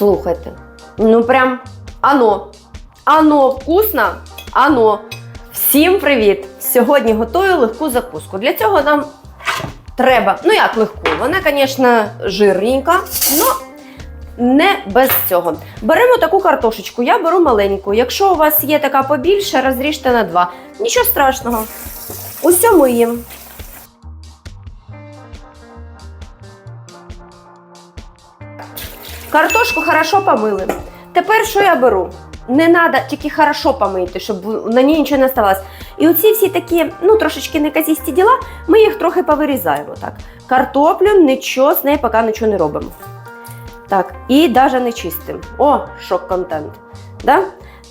Слухайте, ну прям ано. Ано вкусно, ано. Всім привіт! Сьогодні готую легку закуску. Для цього нам треба, ну як легку, вона, звісно, жирненька, але не без цього. Беремо таку картошечку, я беру маленьку. Якщо у вас є така побільше, розріжте на два. Нічого страшного. Усе миємо. Картошку хорошо помили. Тепер що я беру? Не треба тільки хорошо помити, щоб на ній нічого не оставалось. І оці всі такі, ну трошечки неказісті діла, ми їх трохи повирізаємо. Так. Картоплю нічого з нею поки нічого не робимо. Так, і навіть не чистимо. О, шок-контент. Да?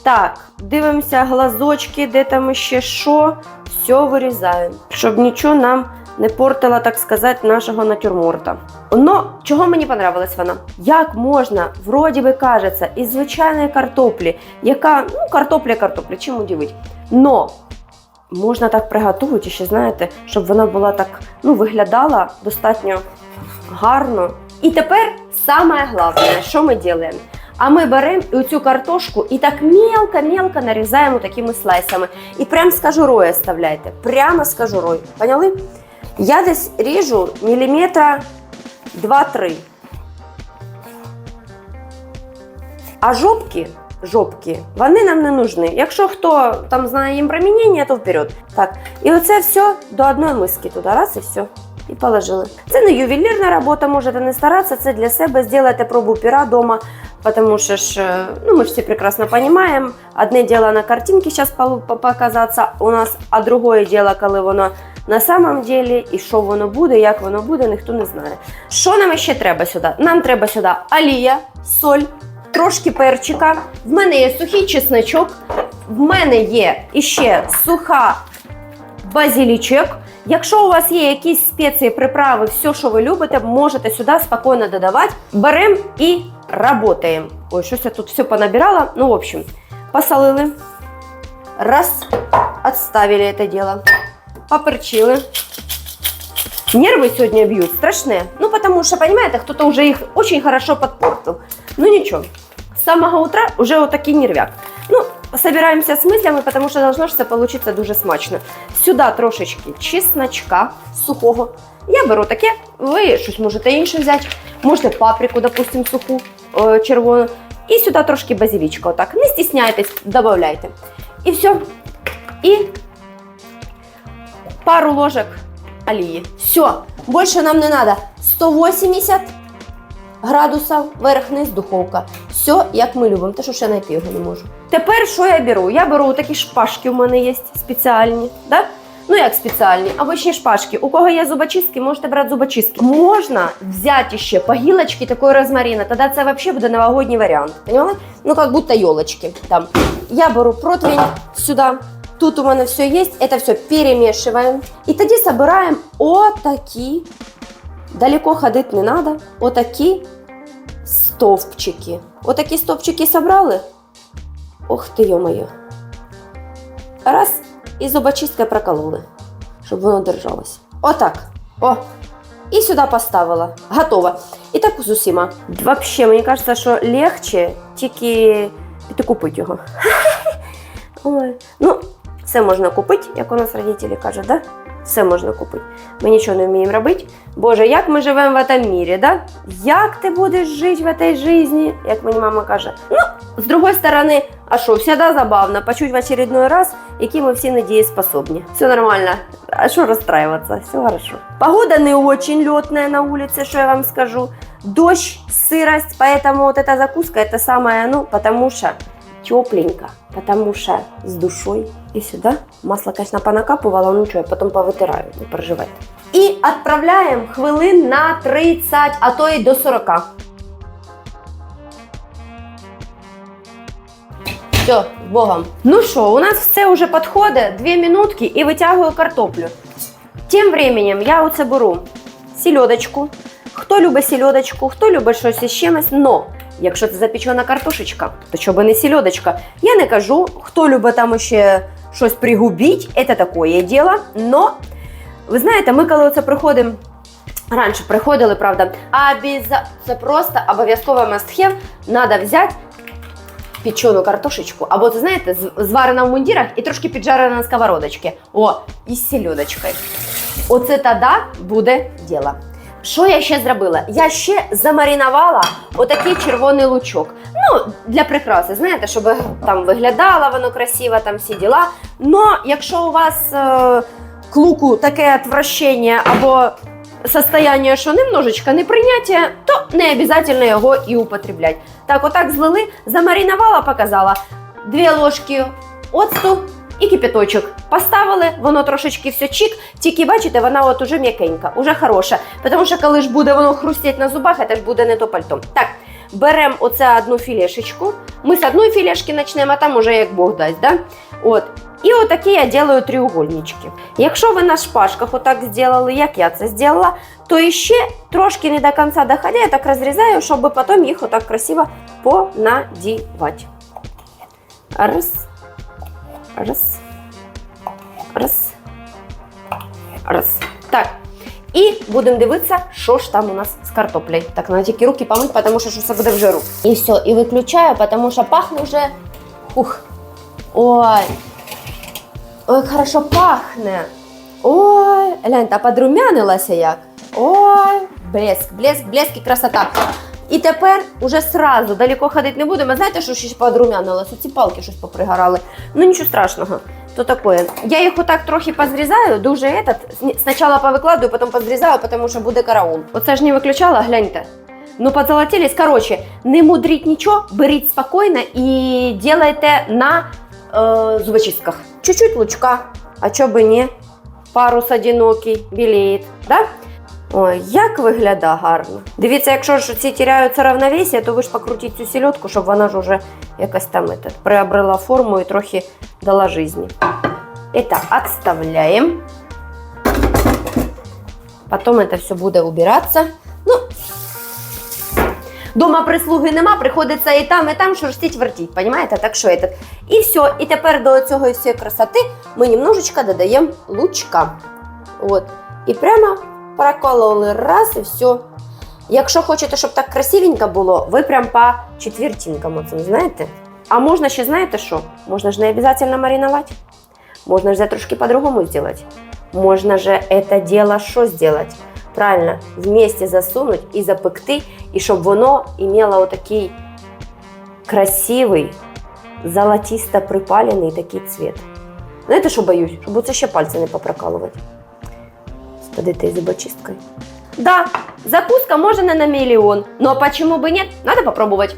Так, дивимося глазочки, де там ще що. Все вирізаємо, щоб нічого нам не портила, так сказати, нашого натюрморта. Но чого мені понравилась вона? Як можна, вроді би кажеться, із звичайної картоплі, яка, ну, картопля картопля, чим удивить. Но можна так приготувати, ще знаєте, щоб вона була так, ну, виглядала достатньо гарно. І тепер саме головне, що ми робимо? А ми беремо цю картошку і так мелко-мелко нарізаємо такими слайсами. І прямо з кожурою оставляйте. Прямо з кожурою. Поняли? Я десь ріжу міліметра 2-3. А жопки, жопки, вони нам не нужні. Якщо хто там знає їм примінення, то вперед. Так, і оце все до одної миски туди, раз і все. І положили. Це не ювелірна робота, можете не старатися, це для себе. Зробите пробу пера вдома, тому що ж, е, ну, ми ж всі прекрасно розуміємо. Одне діло на картинці зараз показатися у нас, а друге діло, коли воно на самом деле, і що воно буде, як воно буде, ніхто не знає. Що нам ще треба сюди? Нам треба сюди олія, соль, трошки перчика. В мене є сухий чесночок, в мене є іще суха базилічок. Якщо у вас є якісь спеції, приправи, все, що ви любите, можете сюди спокійно додавати. Беремо і працюємо. Ой, щось я тут все понабирала. Ну, в общем, посолили. Раз, отставили это дело Поперчили. Нервы сегодня бьют страшные. Ну, потому что, понимаете, кто-то уже их очень хорошо подпортил. Ну, ничего. С самого утра уже вот такий нервяк. Ну, собираемся с мыслями, потому что должно все получиться дуже смачно. Сюди трошечки чесночка сухого. Я беру таке, ви щось можете інше взяти. Можете паприку, допустим, суху е, червону. І сюди трошки базилічка. Отак. Не стісняйтесь, додавайте. І все. І пару ложек олії. Все. Більше нам не треба. 180 градусів верх-низ духовка. Все, як ми любимо. Те, що ще знайти його не можу. Тепер що я беру? Я беру такі шпажки, у мене є спеціальні. Да? Ну, як спеціальні, обичні шпажки. У кого є зубочистки, можете брати зубочистки. Можна взяти ще по гілочці розмарина, тоді це взагалі буде новогодній варіант. Ну, як будто елочки. Там. Я беру противень сюди. Тут у мене все є, це все перемішуємо. І тоді збираємо отакі, далеко ходити не треба, отакі стовпчики. Отакі стовпчики собрали. Ох ти, йо-моє. Раз, і зубочисткою прокололи, щоб воно держалось. Отак. О. І сюди поставила. Готово. І так з усіма. Взагалі, мені кажеться, що легче тільки піти купити його. Ой. Ну, все можна купити, як у нас родителі кажуть, да? Все можна купити. Ми нічого не вміємо робити. Боже, як ми живемо в цьому мірі, да? Як ти будеш жити в цій житті, як мені мама каже. Ну, з другої сторони, а що, всегда забавно почуть в очередной раз, які ми всі недееспособні. Все нормально. А що розстраюватися? Все хорошо. Погода не очень летная на улице, що я вам скажу. Дождь, сырость, поэтому вот эта закуска, это самое, ну, потому что тепленько, потому что с душой. И сюда масло, конечно, понакапывала, ну ничего, я потом повытираю, не переживайте. І відправляємо хвилин на 30, а то і до 40. Все, з Богом. Ну що, у нас все вже підходить, 2 минутки і витягую картоплю. Тим временем я оце беру сільодочку. Хто любить сільодочку, хто любить щось із чимось, но якщо це запечена картошечка, то що би не сільодочка. Я не кажу, хто любить там ще щось пригубіть, це таке діло. Но ви знаєте, ми коли оце приходимо раніше приходили, правда. А обяза- це просто обов'язково have. Надо взяти печену картошечку, або це знаєте, зварена в мундірах і трошки піджарена на сковородочці. О, і з сельодочкою. Оце тоді буде діло. Що я ще зробила? Я ще замаринувала отакий червоний лучок. Ну, для прикраси, знаєте, щоб там виглядало воно красиво, там всі діла. Но якщо у вас е, к луку таке отвращення або состояние, що немножечко неприйняття, то не обов'язково його і употреблять. Так, отак злили, замаринувала, показала. Дві ложки оцту і кипяточок. Поставили, воно трошечки все чик, тільки бачите, вона от уже м'якенька, уже хороша. Тому що коли ж буде воно хрустіть на зубах, це ж буде не то пальто. Так, беремо оце одну філешечку. Ми з одної філешки почнемо, а там уже як Бог дасть. Да? От. І отакі я делаю треугольнички. Якщо ви на шпажках отак зробили, як я це зробила, то ще трошки не до кінця доходя, я так розрізаю, щоб потім їх отак красиво понадівати. Раз. Раз. Раз. Раз. Так. І будемо дивитися, що ж там у нас з картоплею. Так, треба тільки руки помити, тому що все буде в жиру. І все, і виключаю, тому що пахне вже. Ух. Ой. Ой, як хорошо пахне. Ой, гляньте, а подрумянилася як. Ой, блеск, блеск, блеск і красота. І тепер уже сразу далеко ходити не будемо. Знаєте, що ще подрумянилося? Ці палки щось попригорали. Ну нічого страшного. То таке. Я їх отак трохи позрізаю, дуже этот. Спочатку повикладую, потім позрізаю, тому що буде караул. Оце ж не виключала, гляньте. Ну, позолотились. Короче, не мудріть нічого, беріть спокійно і делайте на е, зубочистках. Чуть-чуть лучка, а чо би ні? Парус одинокий, білеє, да? Ой, як виглядає гарно. Дивіться, якщо ж ці тіряються равновесие, то ви ж покрутіть цю сільотку, щоб вона ж уже якось там этот, приобрела форму і трохи дала жизни. Итак, отставляем. Потом это все буде убираться. Ну, Дома прислуги нема, приходиться і там, і там шерстить вертіть, понимаете? Так що этот. І все. І тепер до цього всієї красоти ми немножечко додаємо лучка. От. І прямо прокололи раз і все. Якщо хочете, щоб так красивенько було, ви прям по четвертинкам оцим, знаєте? А можна ще, знаєте що? Можна ж не обов'язково маринувати. Можна ж трошки по-другому зробити. Можна же это дело що зробити? Правильно, вместе засунуть і запекти, і щоб воно имело отакий красивий, золотисто припалений такий цвіт. Знаєте, що боюсь? Щоб оце ще пальці не попрокалувати. Сходити із зубочисткою. Да, закуска можно на миллион, но почему бы нет? Надо попробовать.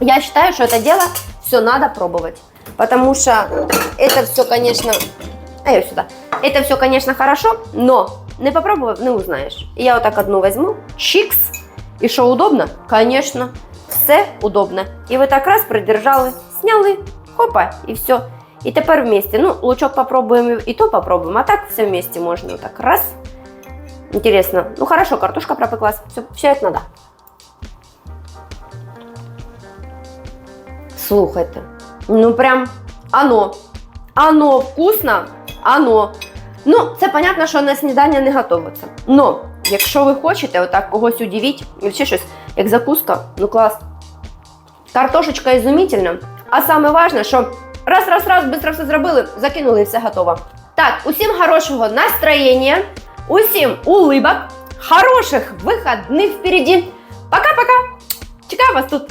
Я считаю, что это дело все надо пробовать. Потому что это все, конечно... Эй, сюда. Это все, конечно, хорошо, но не попробовав, не узнаешь. Я вот так одну возьму, чикс, и что удобно? Конечно, все удобно. И вы так раз придержали, сняли, хопа, и все. И теперь вместе. Ну, лучок попробуем, и то попробуем, а так все вместе можно. Вот так раз, Интересно. Ну хорошо, картошка пропеклась. Все, все як надо. Слухайте. Ну прям оно. Оно вкусно, оно. Ну, це понятно, що на снідання не готується. Но, якщо ви хочете отак когось удивити, і ще щось, як закуска, ну клас. Картошечка ізумітельна. А саме важне, що раз, раз, раз, швидко все зробили, закинули і все готово. Так, усім хорошого настроєння Усім улыбок, хороших выходных впереди. Пока-пока. Чекаю вас тут.